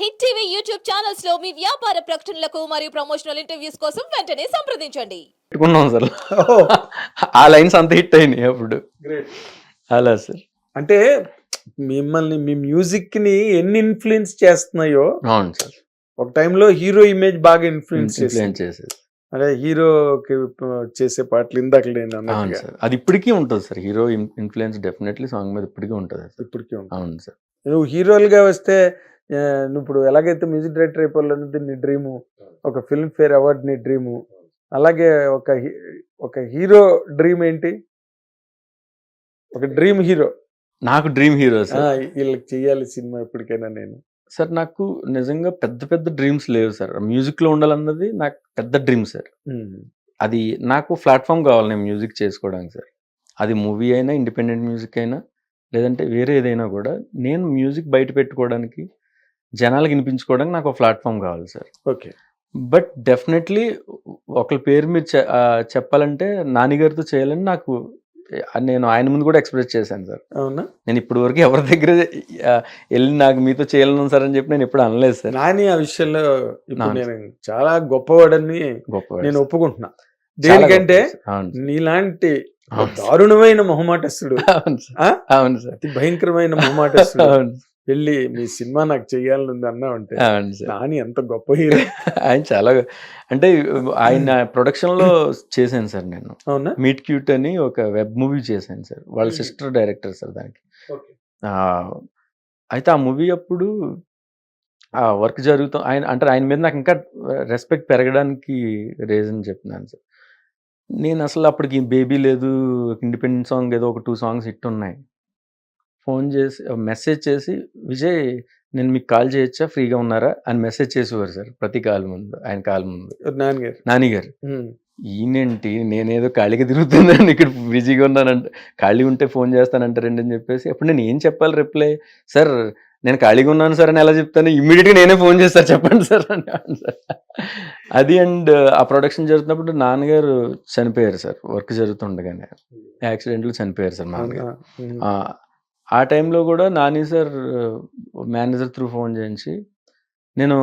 Hit TV YouTube ఛానల్స్లో మీ వ్యాపార ప్రకటనలకు మరియు ప్రమోషనల్ ఇంటర్వ్యూస్ కోసం వెంటనే సంప్రదించండి. పెట్టుకున్నాం సార్. ఆ లైన్స్ అంత హిట్ అయినాయి అప్పుడు. అలా సార్. అంటే మిమ్మల్ని మీ మ్యూజిక్ని ఎన్ని ఇన్ఫ్లుయెన్స్ చేస్తున్నాయో అవును సార్. ఒక టైంలో హీరో ఇమేజ్ బాగా ఇన్ఫ్లుయెన్స్ చేసింది. ఇన్ఫ్లుయెన్స్ చేసేది. అదే హీరోకి చేసే పాటలు ఇందాక నేను అవును అన్నట్టుగా సార్. అది ఇప్పటికీ ఉంటుంది sir. Hero influence definitely song మీద ఇప్పటికీ ఉంటుంది సార్. ఇప్పటికీ ఉంది. అవును సార్. నువ్వు హీరోలుగా వస్తే నువ్వు ఇప్పుడు ఎలాగైతే మ్యూజిక్ డైరెక్టర్ అయిపోవాలన్నది నీ డ్రీము ఒక ఫిల్మ్ ఫేర్ అవార్డ్ నీ డ్రీము అలాగే ఒక హీ- ఒక హీరో డ్రీమ్ ఏంటి? ఒక డ్రీమ్ హీరో. నాకు డ్రీమ్ హీరో సార్. వీళ్ళకి చెయ్యాలి సినిమా ఎప్పటికైనా నేను. సార్ నాకు నిజంగా పెద్ద పెద్ద డ్రీమ్స్ లేవు సార్. మ్యూజిక్లో ఉండాలన్నది నాకు పెద్ద డ్రీమ్ సార్. అది నాకు ప్లాట్ఫామ్ కావాలి నేను మ్యూజిక్ చేసుకోవడానికి సార్. అది మూవీ అయినా ఇండిపెండెంట్ మ్యూజిక్ అయినా లేదంటే వేరే ఏదైనా కూడా నేను మ్యూజిక్ బయట పెట్టుకోవడానికి జనాలకు వినిపించుకోవడానికి నాకు ఒక ప్లాట్ఫామ్ కావాలి సార్. ఓకే. బట్ డెఫినెట్లీ ఒకరి పేరు మీరు చెప్పాలంటే నాన్నగారితో చేయాలని నాకు నేను ఆయన ముందు కూడా ఎక్స్ప్రెస్ చేశాను సార్. అవునా? నేను ఇప్పటి వరకు ఎవరి దగ్గర వెళ్ళి నాకు మీతో చేయాలను సార్ అని చెప్పి నేను ఎప్పుడు అనలేదు సార్. నాని ఆ విషయంలో. నేను చాలా గొప్పవాడని గొప్ప నేను ఒప్పుకుంటున్నా. దేనికంటే. నీలాంటి. దారుణమైన మొహమాటస్తుడు అవును సార్. భయంకరమైన మొహమాటస్తుడు అవును వెళ్ళి మీ సినిమా నాకు చెయ్యాలని ఉంది అన్నా సార్. నాని ఎంత గొప్ప హీరో. ఆయన చాలా అంటే ఆయన ప్రొడక్షన్లో చేశాను సార్ నేను. అవునా? మీట్ క్యూట్ అని ఒక వెబ్ మూవీ చేశాను సార్. వాళ్ళ. సిస్టర్ డైరెక్టర్ సార్ దానికి. అయితే ఆ మూవీ అప్పుడు ఆ వర్క్ జరుగుతాం ఆయన అంటే ఆయన మీద నాకు ఇంకా రెస్పెక్ట్ పెరగడానికి రీజన్ చెప్తున్నాను సార్. నేను అసలు అప్పటికి బేబీ లేదు ఇండిపెండెంట్ సాంగ్ ఏదో ఒక టూ సాంగ్స్ హిట్ ఉన్నాయి. ఫోన్ చేసి మెసేజ్ చేసి విజయ్ నేను మీకు కాల్ చేయొచ్చా? ఫ్రీగా ఉన్నారా? అని మెసేజ్ చేసేవారు సార్ ప్రతి కాల్ ముందు ఆయన కాల్ ముందు. నాన్నగారు నానిగారు ఉమ్. ఈయనేంటి? నేనేదో ఖాళీగా తిరుగుతున్నాను ఇక్కడ బిజీగా ఉన్నానంట. ఖాళీ ఉంటే ఫోన్ చేస్తానంటారండి అని చెప్పేసి అప్పుడు నేను ఏం చెప్పాలి రిప్లై? సార్ నేను ఖాళీగా ఉన్నాను సార్ అని ఎలా చెప్తాను? ఇమ్మీడియట్గా నేనే ఫోన్ చేస్తాను చెప్పండి సార్ అని సార్ అది అండ్ ఆ ప్రొడక్షన్ జరుగుతున్నప్పుడు నాన్నగారు చనిపోయారు సార్ వర్క్ జరుగుతుండగానే. యాక్సిడెంట్లో చనిపోయారు సార్ నాన్నగారు. ఆ, టైంలో కూడా Nani sir manager through phone చేయించి నేను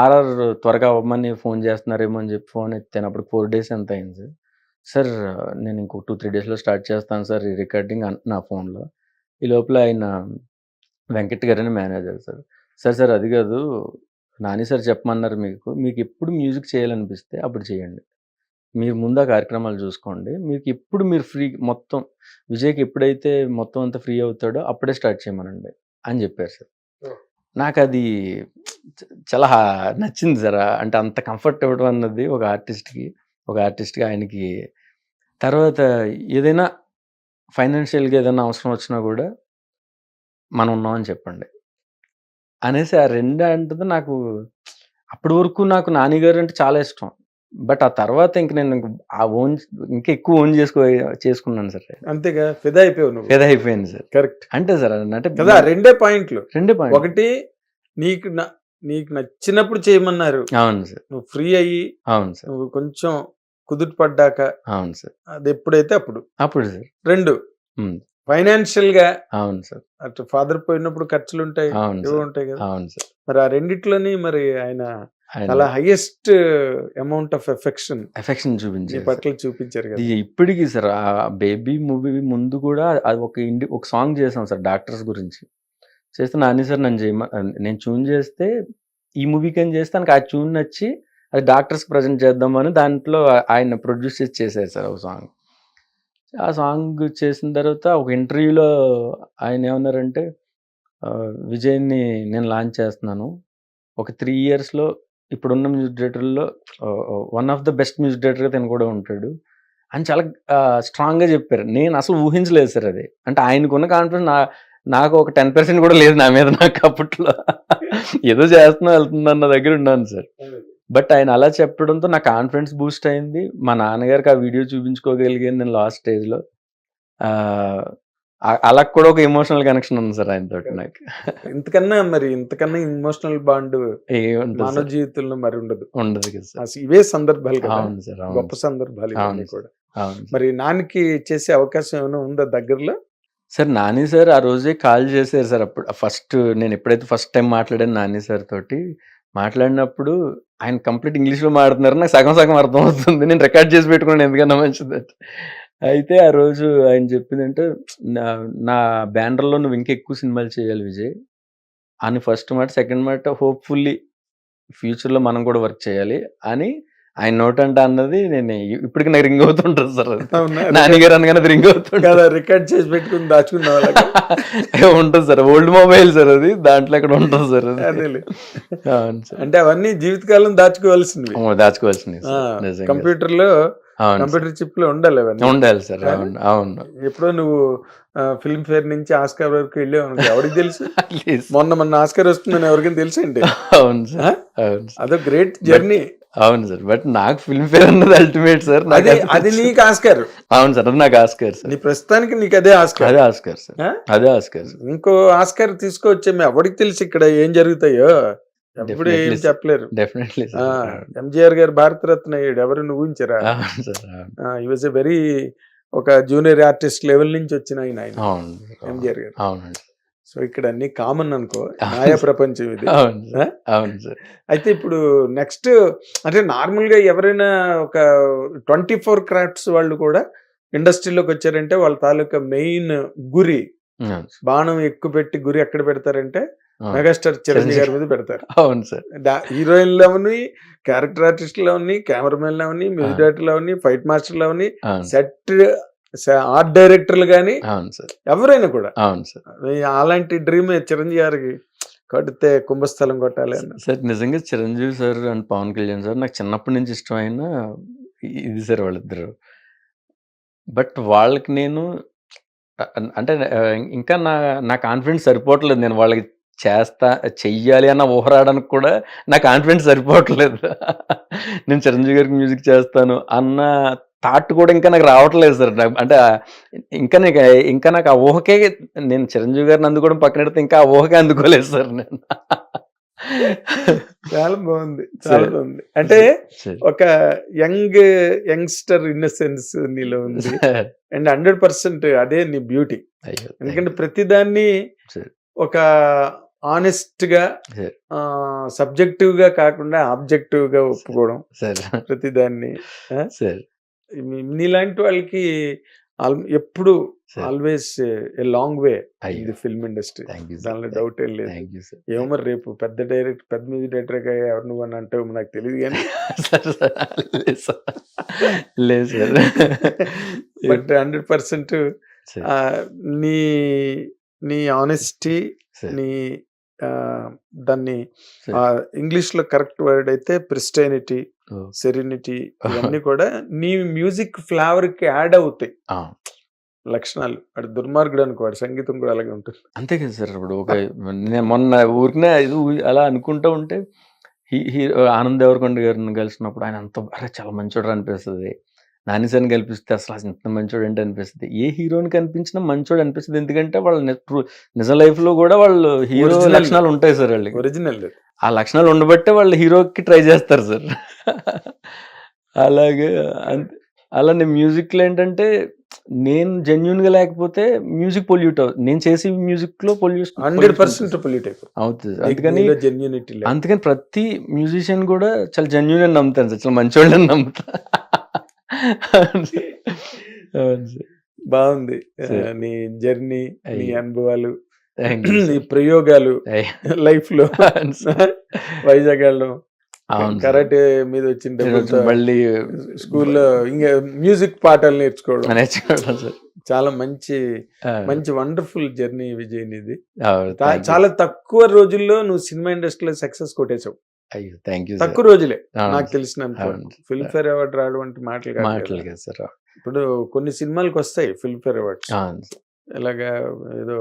ఆర్ఆర్ త్వరగా అవ్వమని ఫోన్ చేస్తున్నారేమో అని చెప్పి ఫోన్ ఎత్తాను అప్పుడు ఫోర్ డేస్ ఎంత అయింది? సార్ నేను ఇంకో టూ త్రీ డేస్లో స్టార్ట్ చేస్తాను సార్ ఈ రికార్డింగ్ నా ఫోన్లో. ఈ లోపల ఆయన వెంకట్ గారని మేనేజర్ సార్. సార్ సార్ అది కాదు నాని సార్ చెప్పమన్నారు మీకు మీకు ఎప్పుడు మ్యూజిక్ చేయాలనిపిస్తే అప్పుడు చేయండి. మీరు ముందు కార్యక్రమాలు చూసుకోండి. మీకు ఎప్పుడు మీరు ఫ్రీ మొత్తం విజయ్కి ఎప్పుడైతే మొత్తం అంతా ఫ్రీ అవుతాడో అప్పుడే స్టార్ట్ చేయమనండి అని చెప్పారు సార్. నాకు అది చాలా నచ్చింది సార్ అంటే అంత కంఫర్ట్ ఇవ్వడం అన్నది ఒక ఆర్టిస్ట్కి ఒక ఆర్టిస్ట్గా ఆయనకి. తర్వాత ఏదైనా ఫైనాన్షియల్గా ఏదైనా అవసరం వచ్చినా కూడా మనం ఉన్నామని చెప్పండి. అనేసి ఆ రెండు అంటే నాకు అప్పటి వరకు నాకు నాన్నగారు అంటే చాలా ఇష్టం. బట్ ఆ తర్వాత ఇంక నేను ఆ ఓన్ ఇంకా ఎక్కువ ఓన్ చేసుకో చేసుకున్నాను సార్. అంతేగా? ఫిదా అయిపోయావు నువ్వు. పెద్ద అయిపోయింది సార్. కరెక్ట్. అంటే సార్ అంటే కదా రెండే పాయింట్లు. రెండే పాయింట్ ఒకటి నీకు నీకు నచ్చినప్పుడు చేయమన్నారు. అవును సార్. నువ్వు ఫ్రీ అయ్యి అవును సార్. నువ్వు కొంచెం కుదుట పడ్డాక అవును సార్. అది ఎప్పుడైతే అప్పుడు. అప్పుడు సార్. రెండు. ఫైనాన్షియల్గా అవును సార్. అటు ఫాదర్ పోయినప్పుడు ఖర్చులు ఉంటాయి అవును ఉంటాయి కదా. అవును సార్. మరి ఆ రెండిట్లోని మరి ఆయన చాలా highest amount of affection affection చూపించారు. పట్ల చూపించారు కదా. ఇప్పటికీ సార్ ఆ బేబీ మూవీ ముందు కూడా అది ఒక ఇండి ఒక సాంగ్ చేసాం సార్ డాక్టర్స్ గురించి. చేస్తే నాని సార్ నన్ను చేయమ నేను ట్యూన్ చేస్తే ఈ మూవీకి అని చేస్తే నాకు ఆ ట్యూన్ నచ్చి అది డాక్టర్స్ ప్రజెంట్ చేద్దామని దాంట్లో ఆయన ప్రొడ్యూస్ చేసి చేశారు సార్ ఒక సాంగ్. ఆ సాంగ్ చేసిన తర్వాత ఒక ఇంటర్వ్యూలో ఆయన ఏమన్నారంటే విజయ్ని నేను లాంచ్ చేస్తున్నాను. ఒక త్రీ ఇయర్స్లో ఇప్పుడున్న music డైరెక్టర్లో one of the best music డైరెక్టర్గా తను కూడా ఉంటాడు. అని చాలా స్ట్రాంగ్గా చెప్పారు. నేను అసలు ఊహించలేదు సార్ అది. అంటే ఆయనకున్న కాన్ఫిడెన్స్ నా నాకు ఒక టెన్ పర్సెంట్ కూడా లేదు నా మీద నాకు అప్పట్లో. ఏదో చేస్తున్నా వెళ్తున్నా నా దగ్గర ఉన్నాను సార్. బట్ ఆయన అలా చెప్పడంతో నా కాన్ఫిడెన్స్ బూస్ట్ అయింది. మా నాన్నగారికి ఆ వీడియో చూపించుకోగలిగాను నేను లాస్ట్ స్టేజ్లో అలా కూడా ఒక ఎమోషనల్ కనెక్షన్ ఉంది సార్ ఆయనతో నాకు. ఇంతకన్నా మరి ఇంతకన్నా ఇమోషనల్ బాండ్ మానవ? జీవితంలో మరి ఉండదు. ఉండదు కదా ఇవే సందర్భాలు అవును సార్ గొప్ప సందర్భాలు. కూడా. మరి నాన్నకి చేసే అవకాశం ఏమైనా ఉందా దగ్గరలో? సార్ నాని సార్ ఆ రోజే కాల్ చేశారు సార్. అప్పుడు ఫస్ట్ నేను ఎప్పుడైతే ఫస్ట్ టైం మాట్లాడాను నాని సార్ తోటి మాట్లాడినప్పుడు ఆయన కంప్లీట్ ఇంగ్లీష్లో మాట్లాడుతున్నారు. నాకు సగం సగం అర్థం అవుతుంది నేను రికార్డ్ చేసి పెట్టుకున్నాను. ఎందుకన్నా మంచిది అయితే ఆ రోజు ఆయన చెప్పిందంటే నా నా బ్యానర్లో నువ్వు ఇంకా ఎక్కువ సినిమాలు చేయాలి విజయ్. అని ఫస్ట్ మాట సెకండ్ మాట హోప్ఫుల్లీ ఫ్యూచర్లో మనం కూడా వర్క్ చేయాలి అని ఆయన నోట్ అంట అన్నది నేను ఇప్పటికి నాకు రింగ్ అవుతుంటుంది సార్ అది. అవునా? నాని గారు అనగానే అది రింగ్ అవుతుంటుంది. కదా రికార్డ్ చేసి పెట్టుకుని దాచుకున్న ఉంటుంది సార్. ఓల్డ్ మొబైల్ సార్ అది. దాంట్లో అక్కడ ఉంటుంది సార్ అది. అంటే అవన్నీ జీవితకాలం దాచుకోవాల్సింది. నిజంగా. కంప్యూటర్లో. కంప్యూటర్ చిప్లో ఉండాలి అవన్నీ. ఉండాలి సార్ అవును ఎప్పుడో నువ్వు ఫిల్మ్ ఫేర్ నుంచి ఆస్కార్ వరకు వెళ్ళావు ఎవరికి తెలుసు. మొన్న మొన్న ఆస్కార్ వస్తుందని ఎవరికైనా అవును సార్ అవును సార్. అదో గ్రేట్ జర్నీ. అవును సార్. బట్ నాకు ఫిల్మ్ ఫేర్ అన్నది అల్టిమేట్ సార్. అది అది- నీకు ఆస్కార్. అవును సార్ అది నాకు ఆస్కర్ సార్. నీ ప్రస్తుతానికి నీకు అదే ఆస్కార్. అదే ఆస్కర్ సార్? అదే ఆస్కర్ సార్. ఇంకో ఆస్కార్ తీసుకొచ్చే ఎవరికి తెలుసు ఇక్కడ ఏం జరుగుతాయో? ఎప్పుడు ఏం. చెప్పలేరు. డెఫినెట్లీ ఎంజిఆర్ గారు భారతరత్న అయ్యాడు. ఎవరు నువ్వు ఊహించరా ఈ వాజ్ ఎ వెరీ ఒక జూనియర్ ఆర్టిస్ట్ లెవెల్ నుంచి వచ్చిన ఆయన ఎంజిఆర్ గారు. అవునండి సో ఇక్కడ అన్ని కామన్ అనుకో మాయా ప్రపంచం ఇది అవును? సార్ అవును సార్ అయితే ఇప్పుడు నెక్స్ట్ అంటే నార్మల్గా ఎవరైనా ఒక ట్వంటీ ఫోర్ క్రాఫ్ట్స్ వాళ్ళు కూడా ఇండస్ట్రీలోకి వచ్చారంటే వాళ్ళ తాలూకా మెయిన్ గురి. బాణం ఎక్కువ పెట్టి గురి ఎక్కడ పెడతారంటే. మెగాస్టార్ చిరంజీవి గారి. మీద పెడతారు అవును సార్ హీరోయిన్లు అవని క్యారెక్టర్ ఆర్టిస్టులు అవని కెమెరామెన్లు అవని మ్యూజిక్. డైరెక్టర్లు అవని ఫైట్ మాస్టర్లు అవని అవును సెట్ ఆర్ట్ డైరెక్టర్లు కానీ అవును సార్. ఎవరైనా కూడా. అవును సార్. అలాంటి డ్రీమ్ చిరంజీవి గారికి కొడితే కుంభస్థలం కొట్టాలి సార్ నిజంగా Chiranjeevi sir and Pawan Kalyan sir నాకు చిన్నప్పటి నుంచి ఇష్టమైన ఇది సార్ వాళ్ళిద్దరు. బట్ వాళ్ళకి నేను అంటే ఇంకా నా నా కాన్ఫిడెన్స్ సరిపోవట్లేదు. నేను వాళ్ళకి చేస్తా చెయ్యాలి అన్న ఊహరాడానికి కూడా నా కాన్ఫిడెన్స్ సరిపోవట్లేదు. నేను చిరంజీవి గారికి మ్యూజిక్ చేస్తాను అన్న థాట్ కూడా ఇంకా నాకు రావట్లేదు సార్. నాకు- అంటే ఇంకా నాకు ఇంకా నాకు ఆ ఊహకే నేను చిరంజీవి గారిని అందుకోవడం పక్కన పెడితే ఇంకా ఆ ఊహకే అందుకోలేదు సార్ నేను. చాలా బాగుంది. చాలా. బాగుంది. అంటే. ఒక యంగ్ యంగ్స్టర్ ఇన్నసెన్స్ నీలో ఉంది. అండ్ హండ్రెడ్ పర్సెంట్ అదే నీ బ్యూటీ. ఎందుకంటే ప్రతిదాన్ని. ఒక ఆనెస్ట్గా. సబ్జెక్టివ్గా కాకుండా ఆబ్జెక్టివ్గా ఒప్పుకోవడం సార్. ప్రతిదాన్ని నీలాంటి వాళ్ళకి ఆల్- ఎప్పుడు ఆల్వేస్ ఏ లాంగ్ వే ఇది ఫిల్మ్ ఇండస్ట్రీ. దానిలో డౌట్ ఏం లేదు. ఏమో మరి రేపు పెద్ద డైరెక్ట్ పెద్ద మ్యూజిక్ డైరెక్టర్గా ఎవరు నువ్వు అని అంటే నాకు తెలియదు కానీ. లేదు సార్. బట్ హండ్రెడ్ పర్సెంట్ నీ నీ ఆనెస్టీ నీ దాన్ని సరే. ఇంగ్లీష్లో కరెక్ట్ వర్డ్ అయితే ప్రిస్టైనిటీ సెరినిటీ ఇవన్నీ కూడా నీ మ్యూజిక్ ఫ్లేవర్కి యాడ్ అవుతాయి. ఆ, లక్షణాలు. అటు దుర్మార్గుడు అనుకోడు సంగీతం కూడా అలాగే ఉంటుంది. అంతే కదా సార్ ఇప్పుడు ఒక నేను మొన్న ఊరికనే ఇది అలా అనుకుంటూ ఉంటే హీ హీ ఆనంద్ దేవరకొండ గారిని కలిసినప్పుడు ఆయన అంత అరే చాలా మంచోడు అనిపిస్తుంది. నాని సార్ని కల్పిస్తే అసలు ఇంత మంచోడు అంటే అనిపిస్తుంది. ఏ హీరోని కనిపించినా మంచోడు అనిపిస్తుంది. ఎందుకంటే వాళ్ళ నిజ లైఫ్లో కూడా వాళ్ళు హీరో. లక్షణాలు ఉంటాయి సార్ వాళ్ళకి. ఒరిజినల్ ఆ లక్షణాలు ఉండబట్టే వాళ్ళు హీరోకి ట్రై చేస్తారు సార్. అలాగే అలానే మ్యూజిక్లో ఏంటంటే నేను జెన్యున్గా లేకపోతే మ్యూజిక్ పొల్యూట్ అవుతుంది నేను చేసే మ్యూజిక్లో పొల్యూషన్ హండ్రెడ్ పర్సెంట్ పొల్యూట్ అవుతుంది అందుకని జెన్యూనిటీ అందుకని ప్రతి మ్యూజిషియన్ కూడా చాలా జెన్యున్ అని నమ్ముతాను సార్. చాలా మంచోళ్ళు అని నమ్ముతా అవును సార్. అవును సార్ బాగుంది. నీ జర్నీ నీ. అనుభవాలు నీ. ప్రయోగాలు. లైఫ్లో. వైజాగ్ వెళ్ళడం. కరాటే మీద వచ్చిన మళ్ళీ స్కూల్లో ఇంకా మ్యూజిక్ పాటలు నేర్చుకోవడం నేర్చుకోవడం సార్ చాలా మంచి మంచి వండర్ఫుల్ జర్నీ విజయ్ ఇది. చాలా తక్కువ రోజుల్లో నువ్వు సినిమా ఇండస్ట్రీలో సక్సెస్ కొట్టేశావు అయ్యో థ్యాంక్ యూ తక్కువ రోజులే. నాకు. తెలిసినంత అవును. ఫిల్మ్ ఫేర్ అవార్డు రావడం అంటే మాటలు మాటలు కదా. సార్ ఇప్పుడు కొన్ని సినిమాలకు వస్తాయి ఫిల్మ్ ఫేర్ అవార్డ్స్. ఇలాగా ఏదో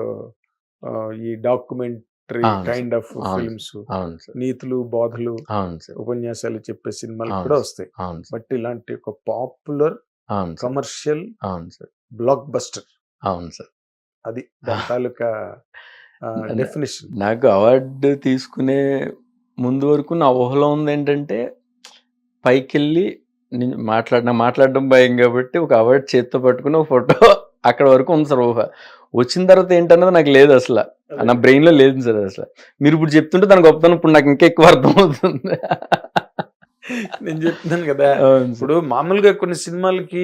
ఈ డాక్యుమెంటరీ కైండ్ ఆఫ్. ఫిల్మ్స్ అవును సార్ నీతులు బోధలు అవును సార్ ఉపన్యాసాలు చెప్పే సినిమాలు కూడా. వస్తాయి. బట్ ఇలాంటి ఒక పాపులర్ కమర్షియల్ బ్లాక్ బస్టర్ అవును సార్ అది దాని తాలూకా డెఫినేషన్ నాకు అవార్డు తీసుకునే ముందు వరకు నా ఊహలో ఉంది ఏంటంటే పైకి వెళ్ళి నేను మాట్లాడిన మాట్లాడడం భయం కాబట్టి ఒక అవార్డు చేత్తో పట్టుకుని ఒక ఫోటో అక్కడ వరకు ఉంది సార్ ఊహ. వచ్చిన తర్వాత ఏంటన్నది నాకు లేదు అసలు. నా బ్రెయిన్లో లేదు సార్ అసలు. మీరు ఇప్పుడు చెప్తుంటే దాని గొప్పతనం ఇప్పుడు నాకు ఇంకా ఎక్కువ అర్థం అవుతుంది నేను చెప్తున్నాను కదా. ఇప్పుడు మామూలుగా కొన్ని సినిమాలకి